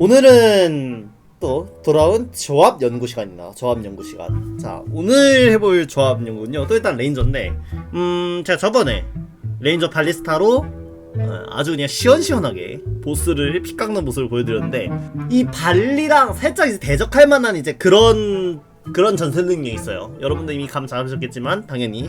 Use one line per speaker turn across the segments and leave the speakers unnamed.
오늘은 또 돌아온 조합 연구 시간입니다. 조합 연구 시간. 자, 오늘 해볼 조합 연구는요. 또 일단 레인저인데, 음, 제가 저번에 레인저 발리스타로 어, 아주 그냥 시원시원하게 보스를 피 깎는 모습을 보여드렸는데, 이 발리랑 살짝 이제 대적할 만한 이제 그런 그런 전설 능력이 있어요. 여러분들 이미 감 잡으셨겠지만 당연히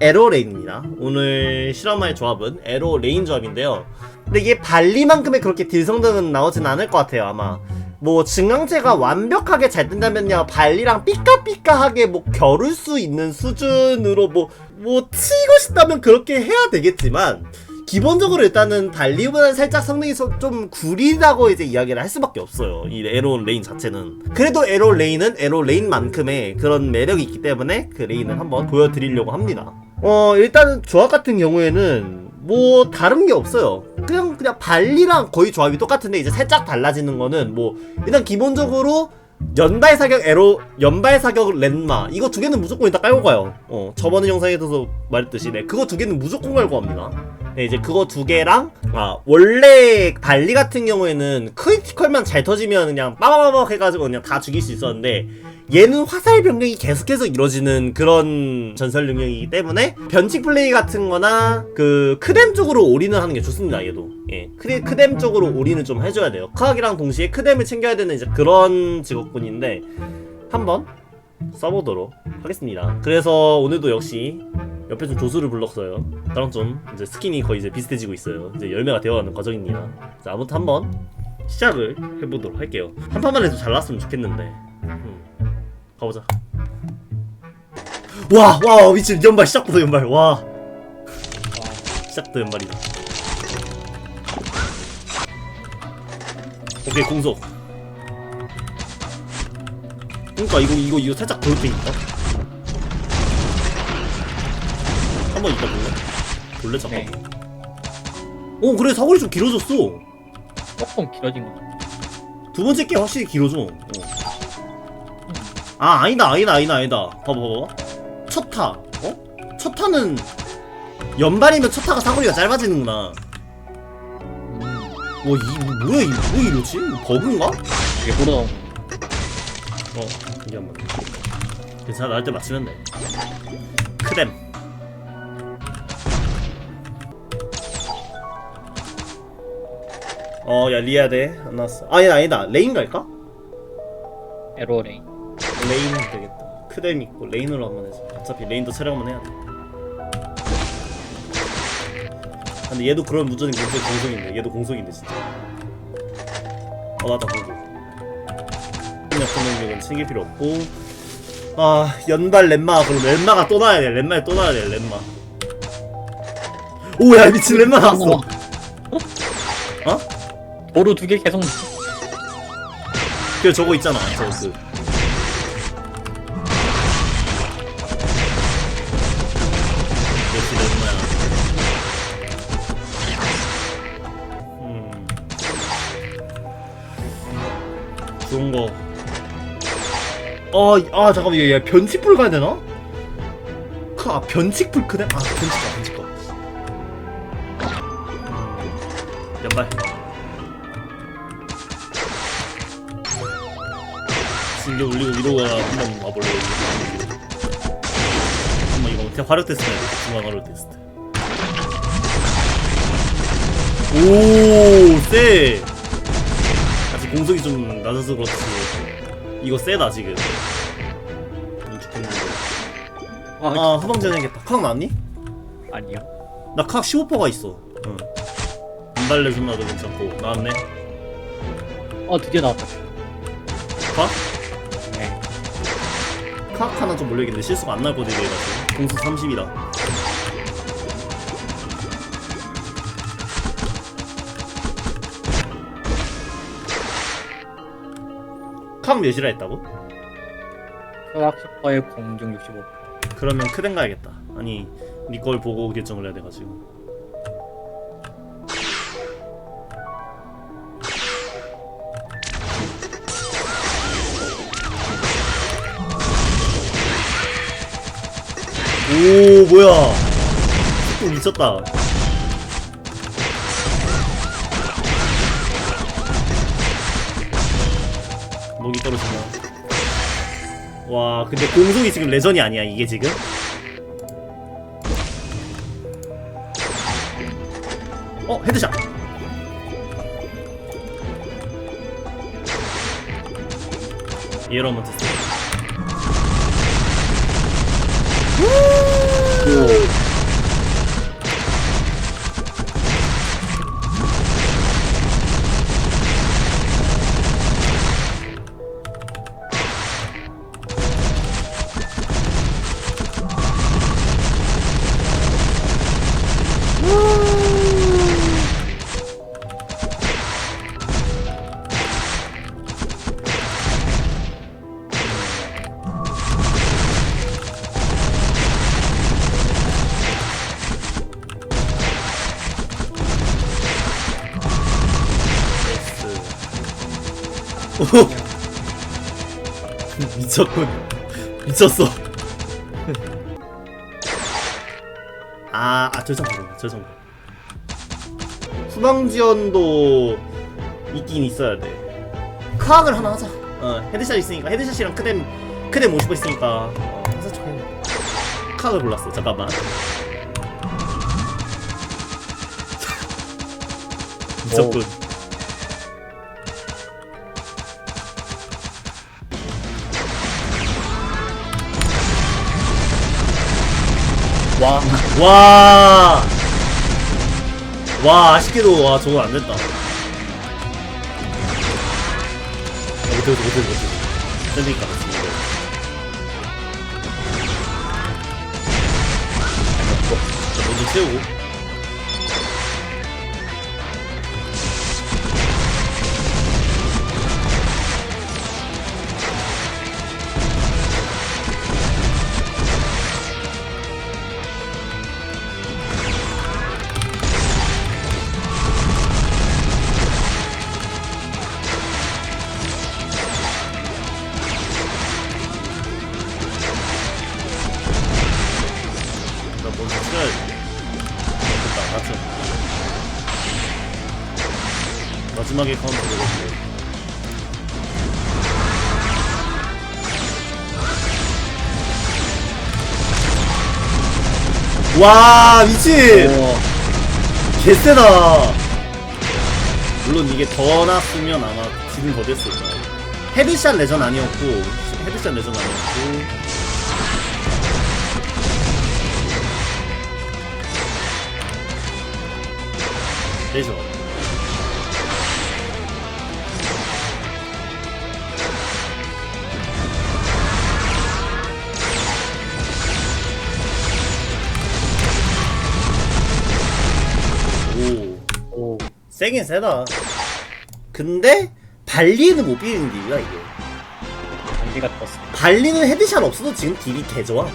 에로 레인입니다. 오늘 실험할 조합은 에로 레인 조합인데요. 근데 이게 발리만큼의 그렇게 딜성능은 나오진 않을 것 같아요, 아마. 뭐 증강체가 완벽하게 잘 된다면요 발리랑 삐까삐까하게 뭐 겨룰 수 있는 수준으로 뭐뭐 치고 싶다면 그렇게 해야 되겠지만 기본적으로 일단은 발리보다는 살짝 성능이 소- 좀 구리다고 이제 이야기를 할 수밖에 없어요. 이 에로 레인 자체는. 그래도 에로 레인은 에로 레인만큼의 그런 매력이 있기 때문에 그 레인을 한번 보여드리려고 합니다. 어 일단은 조합 같은 경우에는 뭐 다른 게 없어요. 그냥 그냥 발리랑 거의 조합이 똑같은데 이제 살짝 달라지는 거는 뭐 일단 기본적으로 연발 사격 에로 연발 사격 렌마 이거 두 개는 무조건 일단 깔고 가요. 어 저번에 영상에서도 말했듯이 네 그거 두 개는 무조건 깔고 갑니다. 네, 이제 그거 두 개랑 아 원래 발리 같은 경우에는 크리티컬만 잘 터지면 그냥 빠바바박 해가지고 그냥 다 죽일 수 있었는데 얘는 화살 변경이 계속해서 이루어지는 그런 전설 능력이기 때문에 변칙 플레이 같은 거나 그 크뎀 쪽으로 올인을 하는 게 좋습니다 얘도. 예. 크리, 크뎀 쪽으로 올인을 좀 해줘야 돼요. 크학이랑 동시에 크뎀을 챙겨야 되는 이제 그런 직업군인데 한번 써보도록 하겠습니다. 그래서 오늘도 역시 옆에 좀 조수를 불렀어요. 나랑 좀 이제 스킨이 거의 이제 비슷해지고 있어요. 이제 열매가 되어가는 과정입니다. 자 아무튼 한번 시작을 해보도록 할게요. 한 판만 해도 잘 나왔으면 좋겠는데. 음. 가보자. 와, 와, 미친 연발 시작부터 연발. 와, 시작부터 연발이다. 오케이 공속. 그러니까 이거 이거 이거 살짝 돌때니까 한번 이따 볼래? 볼래 잠깐.
네.
오 그래 사거리 좀 길어졌어.
조금 길어진 것 같아.
두 번째 게 확실히 길어져. 어. 아 아니다 아니다 아니다 아니다. 봐봐 봐봐. 첫 타. 어? 첫 타는 연발이면 첫 타가 사거리가 짧아지는구나.
음,
뭐 이, 뭐야 이, 뭐 이러지? 버그인가?
이게 보러
어 이게 한 번. 괜찮아 나할 때 맞추면 돼. 크뎀. 어 야 리아데 안 나왔어. 아니다 아니다 레인 갈까?
에로 레인.
레인 되겠다. 크뎀 있고 레인으로 한번 해서 어차피 레인도 촬영 한번 해야 돼. 근데 얘도 그런 무전이 공속 공속인데 얘도 공속인데 진짜. 어 맞다 공속. 약속 능력은 챙길 필요 없고 아 연발 렘마 그럼 렘마가 또 나야 돼 렘마에 또 나야 돼 렘마. 오야 미친 렘마 나왔어. 어?
도루 두 개 계속
그 저거 있잖아 저그 좋은 거 어, 아, 잠깐만, 얘, 얘 변칙풀 가야 되나? 그, 아, 변칙풀 그래? 아, 변칙가, 변칙가. 음, 연발. 신경 올리고 위로가 한번 와볼래 한번 이거 그냥 화력 테스트 해야 돼 중앙 화력 테스트 오쎄 공속이 좀 낮아서 그렇지 이거 세다 지금 음, 죽겠는데
아,
아 후방전 해야겠다 칵 나왔니?
아니요.
나칵 15%가 있어 응 안발레 존나도 괜찮고 나왔네
어 드디어 나왔다.
칵?
네.
칵 하나 좀 몰려있는데 실수가 안 날 거지 이래가지고 공수 30이다 칵 몇이라 했다고?
수학 슈퍼의 공중 65.
그러면 크덴 가야겠다 아니 니걸 보고 결정을 해야 돼가지고 오 뭐야 또 미쳤다 와 근데 공속이 지금 레전이 아니야 이게 지금? 어 헤드샷! 이러면 됐어 오. 미쳤군. 미쳤어. 아, 아 절성부로 절성부 후방지원도 있긴 있어야 돼. 크악을 하나 하자. 어 헤드샷 있으니까. 헤드샷이랑 크뎀 크뎀 50번 있으니까. 어 하자 쳐 크악을 골랐어. 잠깐만. 미쳤군
와
와. 와, 아쉽게도, 와, 저거 안 됐다. 아, 못해, 못해, 못해, 못해. 샌딩 까봤습니다. 자, 먼저 채우고. 됐다, 맞죠. 마지막에 카운터 되겠네. 와, 미친!
오,
개세다. 물론 이게 더 났으면 아마 지금 더 됐을 거야. 헤드샷 레전 아니었고, 헤드샷 레전 아니었고. 레전. 오.
오,
세긴 세다. 근데 발리는 못 비비는 딜이야 이게.
단계가 떴어.
발리는 헤드샷 없어도 지금 딜이 개 좋아.